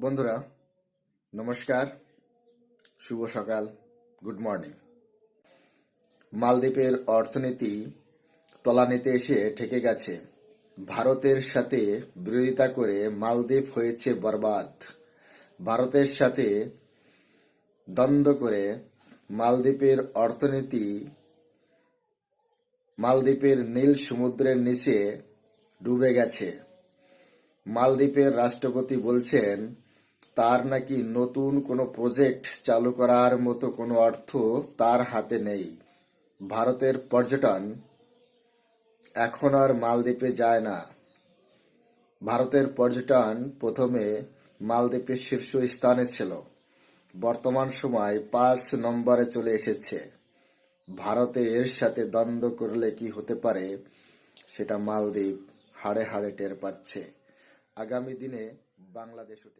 বন্ধুরা, নমস্কার, শুভ সকাল, গুড মর্নিং। মালদ্বীপের অর্থনীতি তলানিতে এসে ঠেকে গেছে। ভারতের সাথে বিরোধিতা করে মালদ্বীপ হয়েছে বরবাদ। ভারতের সাথে দ্বন্দ্ব করে মালদ্বীপের অর্থনীতি মালদ্বীপের নীল সমুদ্রের নিচে ডুবে গেছে। মালদ্বীপের রাষ্ট্রপতি বলছেন তার নাকি নতুন কোনো প্রজেক্ট চালু করার মতো কোনো অর্থ তার হাতে নেই। ভারতের পর্যটন এখন আর মালদ্বীপে যায় না। ভারতের পর্যটন প্রথমে মালদ্বীপের শীর্ষ স্থানে ছিল। বর্তমান সময় পাঁচ নম্বরে চলে এসেছে। ভারতে এর সাথে দ্বন্দ্ব করলে কি হতে পারে, সেটা মালদ্বীপ হাড়ে হাড়ে টের পাচ্ছে। আগামী দিনে বাংলাদেশও টের